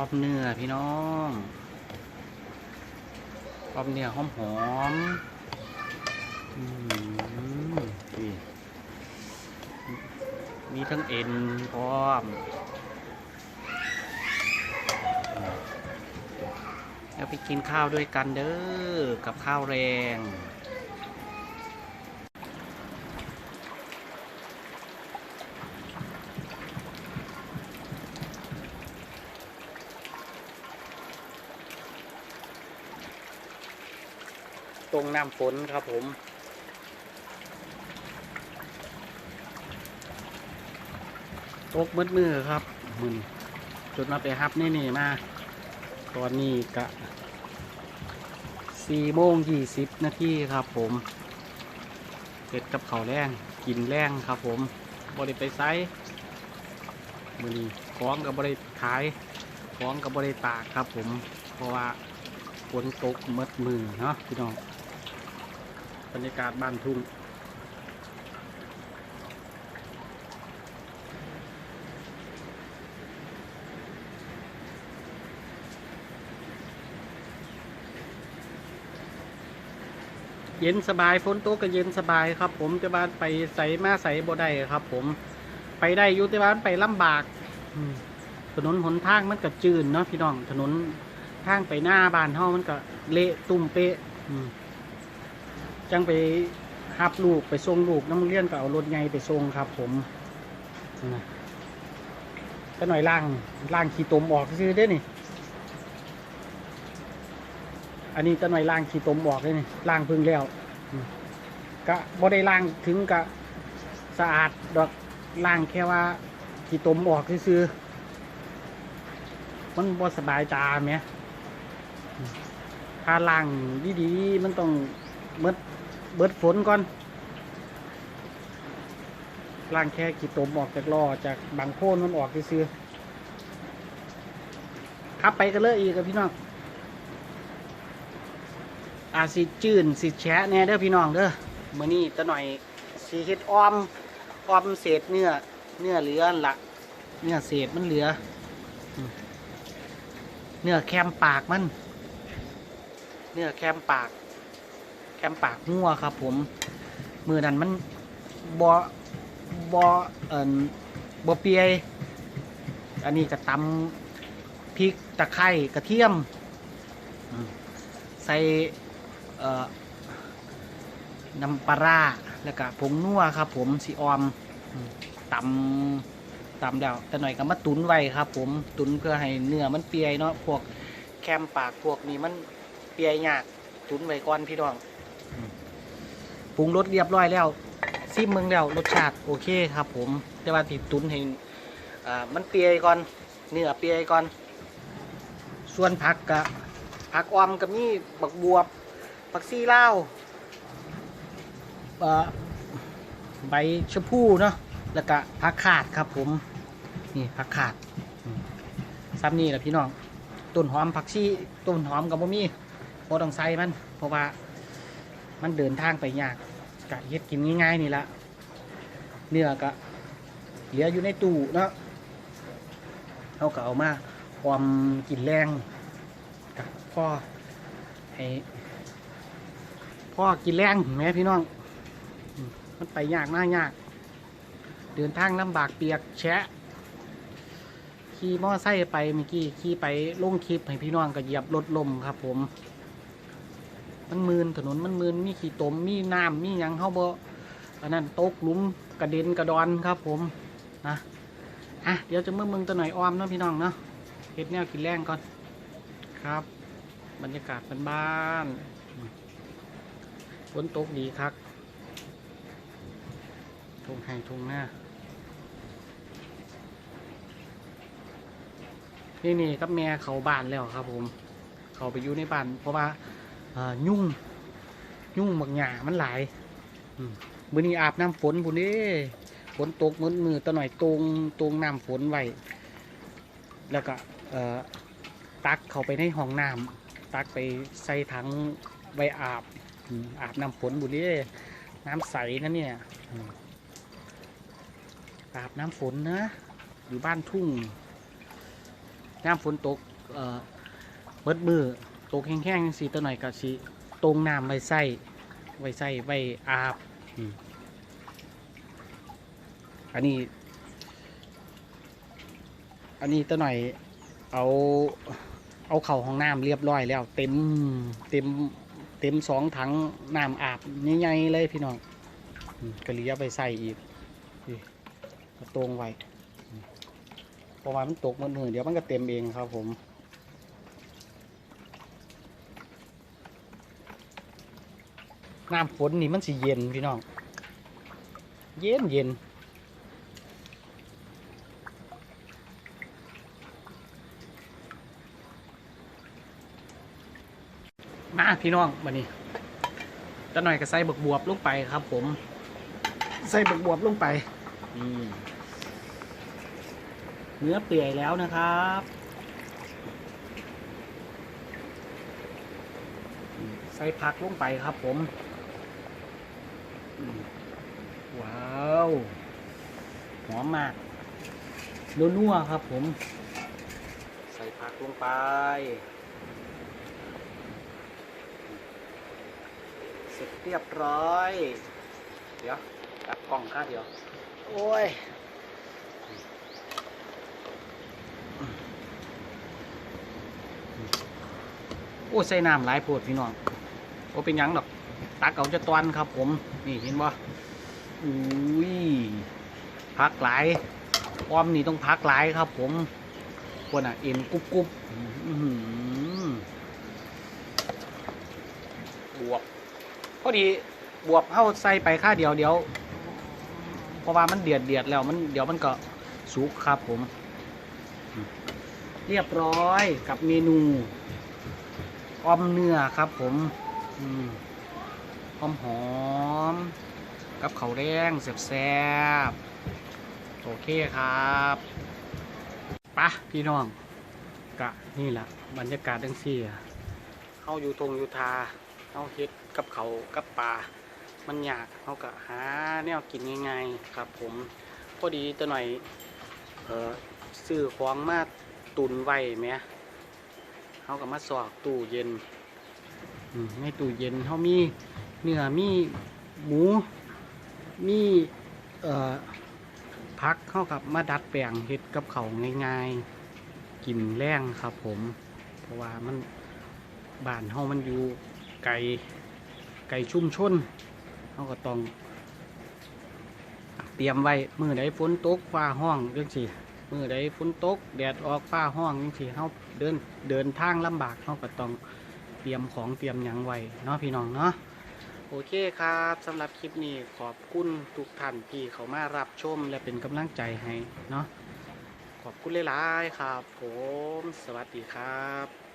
อมเนื้อพี่น้องปอมเนื้อหอมหอมอืมนี่มีทั้งเอ็นพร้อม แล้วไปกินข้าวด้วยกันเด้อ กับข้าวแรง งน้ำฝนครับผม ตกมืดมือครับมือนี้จุดมาไปฮับนี่นี่มา ตอนนี้กะสี่โมงยี่สิบนาทีครับผมเสร็จกับเขาวแรงกินแรงครับผมบริไปไซมือนี้ของกับบริขายของกับบริตากครับผม เพราะว่าฝนตกมืดมือเนาะพี่น้อง บรรยากาศบ้านทุ่งเย็นสบายฝนตกก็เย็นสบายครับ ผมจะบ้านไปใส่มาใส่บ่ได้ครับ ผมไปได้อยู่แต่บ้านไปลำบากถนนหนทางมันก็จืดเนาะพี่น้องถนนทางไปหน้าบ้านเฮามันก็เละตุ่มเปะอืม จังไปหับลูกไปส่งลูกน้ำโรงเรียนก็เอารถไงไปส่งครับ ผมนะก็หน่อยล่างล่างขี้ตมออกซื้อได้นี่ อันนี้จะหน่อยล่างขี้ตมออกเลยนี่ล่างพึ่งแล้วก็บ่ได้ล่างถึงกับสะอาดดอกล่างแค่ว่าขี้ตมออกซื้อมันบ่สบายตาไหมถ้าล่างดีๆมันต้องเมด เบิดฝนก่อนล่างแค่กี่ตมออกจากล้อจากบางโค่นมันออกซื้อขับไปกันเลยอีกครับพี่น้องอาสิจืนสิแฉะแน่เด้อพี่น้องเด้อมื่อนี้ตะหน่อยสีเฮ็ดอ้อมอ้อมเศษเนื้อเนื้อเหลือละเนื้อเศษมันเหลือ เนื้อแคมปากมัน เนื้อแคมปาก แคมปากงัวครับ ผมมือนั้นมันบอบอเอ่อบอเปียอันนี้จะตำพริกตะไคร้กระเทียม ใส่เอ่อน้ำปลาร้าแล้วก็ผงนัวครับ ผมสีออมอืมตำตำแล้วแต่หน่อยก็มาตุนไว้ครับ ผมตุนเพื่อให้เนื้อมันเปียเนาะพวกแคมปากพวกนี้มันเปียยากตุนไว้ก่อนพี่น้อง ปรุงรสเรียบร้อยแล้วซิมเมืองแล้วรสชาติโอเคครับ ผมแต่ว่าติดตุ้นให้มันเปียก่อนเนื้อเปียก่อน ส่วนผักกะผักออมกับนี่บักบวบผักซีเอ่อใบชะพูเนาะแล้วก็ผักขาดครับ ผมนี่ผักขาดอืมซ้ำนี่แหละพี่น้องต้นหอมผักชีต้นหอมกับบ่มีบ่ต้องใส่มัน เพราะว่า มันเดินทางไปยากกะเฮ็ดกินง่ายๆนี่ละเนื้อก็เหลืออยู่ในตู้เนาะเขาก็เอามาความกินแรงกับพ่อให้พ่อกินแรงแม่พี่น้อง มันไปยากมากยาก เดินทางลำบากเปียกแฉะขี่มอไซค์ไปเมื่อกี้ขี่ไปลงคลิปให้พี่น้องก็เหยียบรถลมครับผม มันมืนถนนมันมืนมีขี้ตมมีน้ำมียังเข้าบ่อันนั้นตกหลุมกระเด็นกระดอนครับผมนะอะเดี๋ยวจะเมื่อมืองตัวหน่อยออมเนาะพี่น้องเนาะเฮ็ดแนวกินแรงก่อนครับ บรรยากาศเป็นบ้านฝนตกดีครับทุ่งไห้ทุ่งหน้านี่นี่กับแม่เขาบ้านแล้วครับผม เขาไปอยู่ในบ้านเพราะว่า ยุ่ง ยุ่งบางหยามันหลายมื้อนี้อาบน้ำฝนบุนี้ฝนตกมือมือตะหน่อยตรงตรงน้ำฝนไว้แล้วก็ตักเข้าไปในห้องน้ำตักไปใส่ถังไว้อาบอาบน้ำฝนบุนี้น้ำใสนะเนี่ยอาบน้ำฝนนะ อยู่บ้านทุ่ง น้ำฝนตกเบิดมือ ตกแห้งๆจังซี่ตัวหน่อยก็สิตรงน้ำไว้ใส่ไว้ใส่ไว้อาบอันนี้ อันนี้ตัวหน่อยเอาเอาเข่าห้องน้ำเรียบร้อยแล้ว เต็มเต็มเต็มสองถังน้ำอาบใหญ่ๆเลยพี่น้องก็เหลียไปใส่อีกตรงไว้อืมเพราะว่ามันตกมันมือเดี๋ยวมันก็เต็มเองครับผม น้ำฝนนี่มันสิเย็นพี่น้อง เย็นเย็นมาพี่น้องวันนี้จะหน่อยก็ใส่บักบวบลงไปครับ ผม ใส่บักบวบลงไปอืมเนื้อเปื่อยแล้วนะครับอืมใส่ผักลงไปครับผมอืม ว้าวหอมมากนัวๆครับผม ใส่ผักลงไป เสร็จเรียบร้อย เดี๋ยวตัดกล้องค่าเดียว โอ้ยโอ้ยใส่น้ำหลายโพดพี่น้องโอ้เป็นหยังดอก ตักเอาจะตอนครับผม นี่เห็นบ่อุ้ยพักหลายออมนี่ต้องพักหลายครับ ผมคนอะเอ็นกรุบกรุบบวกพอดีบวบเข้าใส่ไปค่าเดียวเดี๋ยวเพราะว่ามันเดือดเดือดแล้วมันเดี๋ยวมันก็สุกครับผม เรียบร้อยกับเมนูออมเนื้อครับผม อืม หอมหอมๆกับเขาแดงแซ่บๆโอเคครับปะพี่น้องกะนี่แหละบรรยากาศดังซี่อะเข้าอยู่ทงอยู่ทาเอาเฮ็ดกับเขากับปลามันยากเขาก็หาแนวกินง่ายๆครับผมพอดีตัวหน่อยเออซื้อของมาตุนไว้ไหมเขาก็มาสอกตู้เย็นอืมในตู้เย็นเขามี เนื้อมีหมู มีเอ่อพักเข้ากับมาดัดแปลงเฮ็ดกับเขาง่ายๆ กินแรงครับผม เพราะว่ามันบ้านเฮามันอยู่ไก่ไก่ชุ่มชนเขาก็ต้องเตรียมไว้มือใดฝนตกฟ้าห้องจังสิมือใดฝนตกแดดออกฟ้าห้องจังสิเขาเดินเดินทางลำบากเขาก็ต้องเตรียมของเตรียมหยังไว้เนาะพี่น้องเนาะ โอเคครับสำหรับคลิปนี้ขอบคุณทุกท่านที่เขามารับชมและเป็นกำลังใจให้เนาะขอบคุณหลายๆครับ ผม สวัสดีครับ